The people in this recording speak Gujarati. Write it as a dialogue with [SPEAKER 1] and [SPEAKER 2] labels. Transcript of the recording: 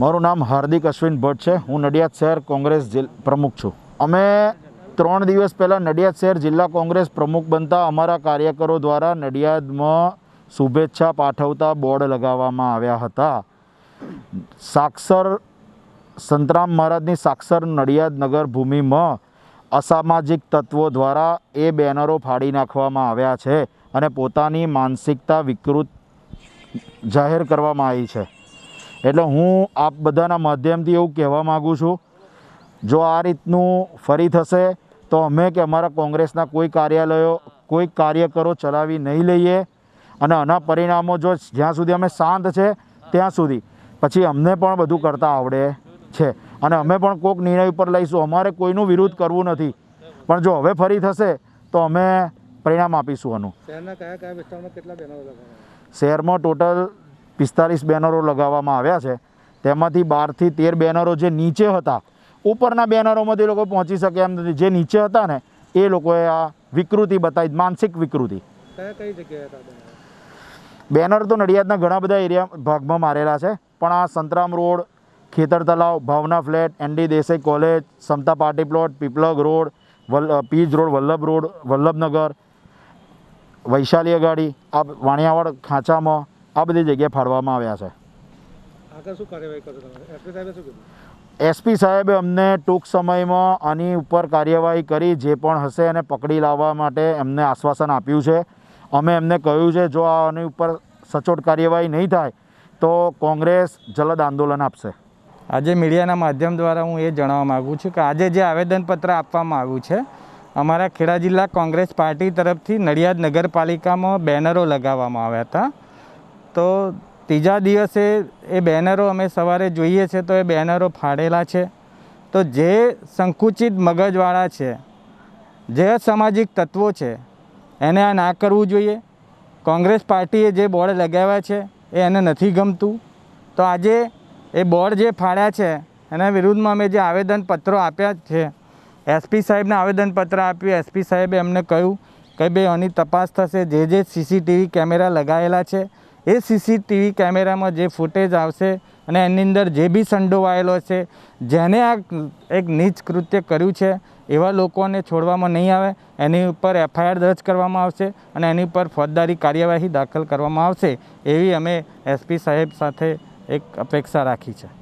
[SPEAKER 1] મારું નામ હાર્દિક અશ્વિન ભટ્ટ છે. હું નડિયાદ શહેર કોંગ્રેસ પ્રમુખ છું. અમે ત્રણ દિવસ પહેલાં નડિયાદ શહેર જિલ્લા કોંગ્રેસ પ્રમુખ બનતા અમારા કાર્યકરો દ્વારા નડિયાદમાં શુભેચ્છા પાઠવતા બોર્ડ લગાવવામાં આવ્યા હતા. સાક્ષર, સંતરામ મહારાજની સાક્ષર નડિયાદ નગર ભૂમિમાં અસામાજિક તત્વો દ્વારા એ બેનરો ફાડી નાખવામાં આવ્યા છે અને પોતાની માનસિકતા વિકૃત જાહેર કરવામાં આવી છે. એટલે હું આપ બધાના માધ્યમથી એવું કહેવા માગું છું જો આ રીતનું ફરી થશે તો અમે કે અમારા કોંગ્રેસના કોઈ કાર્યાલયો કોઈ કાર્યકરો ચલાવી નહીં લઈએ અને આના પરિણામો જો જ્યાં સુધી અમે શાંત છે ત્યાં સુધી. પછી અમને પણ બધું કરતાં આવડે છે. અને અમે પણ કોઈક નિર્ણય ઉપર લઈશું. અમારે કોઈનું વિરોધ કરવું નથી. પણ જો હવે ફરી થશે તો અમે પરિણામ આપીશું આનું. શહેરમાં ટોટલ પિસ્તાલીસ બેનરો લગાવવામાં આવ્યા છે. તેમાંથી બારથી તેર બેનરો જે નીચે હતા ઉપરના બેનરોમાંથી લોકો પહોંચી શકે એમ નથી. જે નીચે હતા ને એ લોકોએ આ વિકૃતિ બતાવી માનસિક વિકૃતિ. બેનર? તો નડિયાદના ઘણા બધા એરિયા ભાગમાં મારેલા છે પણ આ સંતરામ રોડ ખેતર તલાવ Bhavna flat ND Desai college Samta party plot Piplag road વલ Pij road Vallabh road Vallabhnagar Vaishali અગાડી આ વાણિયાવાડ ખાંચામાં આ બધી જગ્યાએ ફાળવામાં આવ્યા છે.
[SPEAKER 2] આગળ શું કાર્યવાહી કરશો તમે? એસપી સાહેબે શું કીધું?
[SPEAKER 1] એસપી સાહેબે અમને ટૂંક સમયમાં આની ઉપર કાર્યવાહી કરી જે પણ હશે એને પકડી લાવવા માટે એમને આશ્વાસન આપ્યું છે. અમે એમને કહ્યું છે જો આની ઉપર સચોટ કાર્યવાહી નહીં થાય તો કોંગ્રેસ જલદ આંદોલન આપશે.
[SPEAKER 3] આજે મીડિયાના માધ્યમ દ્વારા હું એ જણાવવા માગું છું કે આજે જે આવેદનપત્ર આપવામાં આવ્યું છે અમારા ખેડા જિલ્લા કોંગ્રેસ પાર્ટી તરફથી નડિયાદ નગરપાલિકામાં બેનરો લગાવવામાં આવ્યા હતા. તો ત્રીજા દિવસે એ બેનરો અમે સવારે જોઈએ છે તો એ બેનરો ફાડેલા છે. તો જે સંકુચિત મગજવાળા છે, જે સામાજિક તત્વો છે, એને આ ના કરવું જોઈએ. કોંગ્રેસ પાર્ટીએ જે બોર્ડ લગાવ્યા છે, એ એને નથી ગમતું. તો આજે એ બોર્ડ જે ફાડ્યા છે, એના વિરુદ્ધમાં અમે જે આવેદનપત્રો આપ્યા છે એસપી સાહેબને આવેદનપત્ર આપ્યું એસપી સાહેબે અમને કહ્યું કે, ભાઈ, આની તપાસ થશે. જે જે સીસીટીવી કેમેરા લગાવેલા છે એ સીસીટીવી કેમેરામાં જે ફૂટેજ આવશે અને એની અંદર જે બી સંડોવાયેલો છે, જેને આ એક નીચ કૃત્ય કર્યું છે, એવા લોકોને છોડવામાં નહીં આવે. એની ઉપર એફઆઈઆર દર્જ કરવામાં આવશે અને એની ઉપર ફોજદારી કાર્યવાહી દાખલ કરવામાં આવશે, એવી અમે એસપી સાહેબ સાથે એક અપેક્ષા રાખી છે.